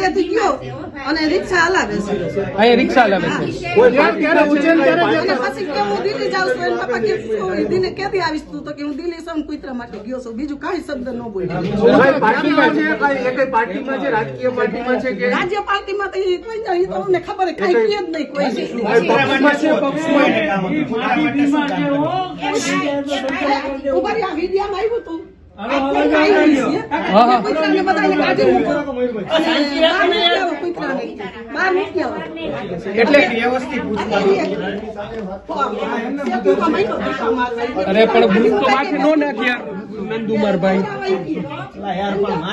ઘરેથી ગયો અને રિક્ષા હલાવે છે. અહીંયા રિક્ષા હલાવે છે. પછી કે હું દિલ્હી જાઉં છું એના પપ્પા કે "તું દિલ્હી ક્યાંથી આવીશ તું? તો કે હું દિલ્હી સમ કુતરા માટે ગયો છું. બીજું કાંઈ શબ્દ ન બોલ્યો પાર્ટીમાં છે કઈ પાર્ટીમાં છે રાજકીય પાર્ટીમાં છે કે? રાજ્ય પાર્ટીમાં તો એ કોઈ નહીં, તો અમને ખબર છે, કાંઈ કે જ નહીં કોઈ. ઊભા રહી, આ વિડિયામાં આવ્યું હતું. એટલે મહિનો અરે પણ ભૂલ તો માથે નો નાખ્યા યાર. નંદુમાર ભાઈ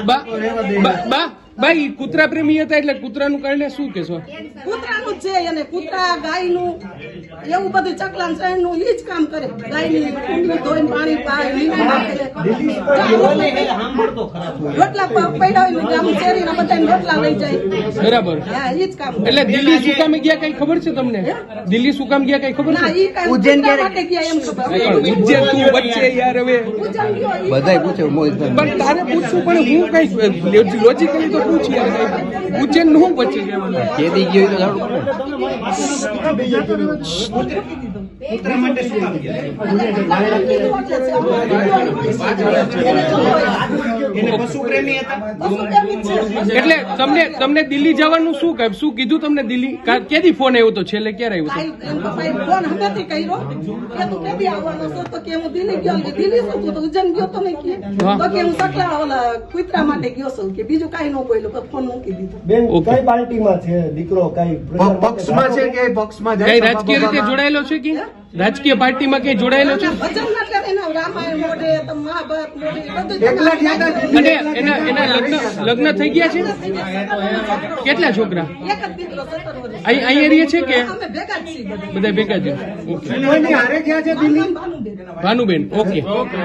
બા ભાઈ કૂતરા પ્રેમી હતા એટલે કૂતરાનું કારણે શું કેશો કૂતરાનું જ છે અને કૂતરા ગાયનું એવું બધું ચકલા નું ઈ જ કામ કરે. ગાયની કુંડી ધોઈને પાણી પાય નાખે. રોટલા પ- પડ્યા હોય ને આમ શેરીના બધાને રોટલા લઈ જાય. બરાબર. હા ઈ જ કામ. એટલે દિલ્હી શું કામ ગયા કઈ ખબર છે તમને? દિલ્હી શું કામ ગયા કઈ ખબર છે? કામ ગયા એમ ખબર. ઉજ્જૈન તું વચ્ચે યાર હવે. ઉજ્જૈન ગયો બધાય પૂછે પણ તારે પૂછવું પણ હું કઈ લોજિકલી તો પૂછ યાર. ઉજ્જૈનનું વચ્ચે જવાનું? કેદી ગયો પડે. પશુ પ્રેમી છે. એટલે તમને તમને દિલ્હી જવાનું શું કહે શું કીધું તમને દિલ્હી? ક્યાંથી ફોન આવ્યો તો? છેલ્લે ક્યારે આવ્યો હતો ભાઈ, એમ પપ્પાએ ફોન હમેથી કર્યો. કે તું ક્યાંથી આવવાનો છો? તો કે હું દિલ્હી ગયો કે દિલ્હી શું તું તો ઉજ્જૈન ગયો તો નહીં કે. હા. તો કે હું સકલા ઓલા કૂતરા માટે ગયો છું. કે બીજું કાંઈ ન બોલ્યો તો ફોન મૂકી દીધો. બેન ઓકે. કઈ પાર્ટીમાં છે? દીકરો કઈ પ- પક્ષમાં છે કે પક્ષમાં કઈ જાય રાજકીય રીતે જોડાયેલો છે કે? રાજકીય પાર્ટીમાં કઈ જોડાયેલો છે? રામાયણ મોઢે મહાભારત મોઢે બધું એકલા ગયા હતા દિલ્હી? અને એના એના લગ્ન લગ્ન થઈ ગયા છે? કેટલા છોકરા? એક જ દીકરો સત્તર વર્ષ અહીં અહીં રહે છે કે ભેગા જ બધા. ભેગા okay. Bhanuben. Bhanuben. Okay. Okay.